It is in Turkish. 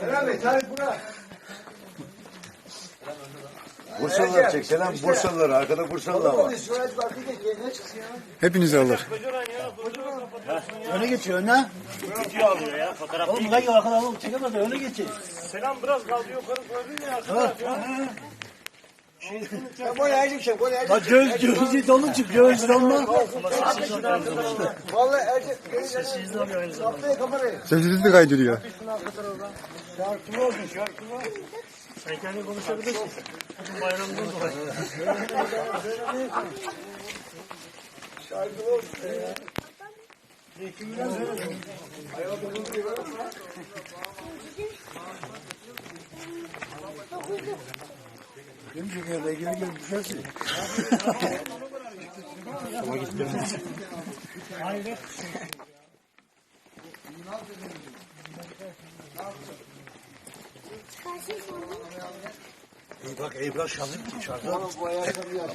Selam Bey, Tarık Burak. Bursalılar çek. Selam Bursalılar. Arkada Bursalılar var. Hepinizi alır. Öne geçiyor öne. Video alıyor ya fotoğraf Oğlum ben yok arkada oğlum çekemez öne geçin. Selam biraz kaldı yukarı koydun ya arkadaş şey, boy Ercik. Bak göz gözü dolu çık göz dolu. Vallahi Sessizliği alıyor aynı zamanda. Kaptaya kamerayı. Sesinizi kaydırıyor. Şarkılı olsun şarkılı. Sen kendin konuşabilirsin. Bugün bayramımız var. Benim şekerle geri geri düşersin. İyi bak Ebrar bu ayakkabı ya.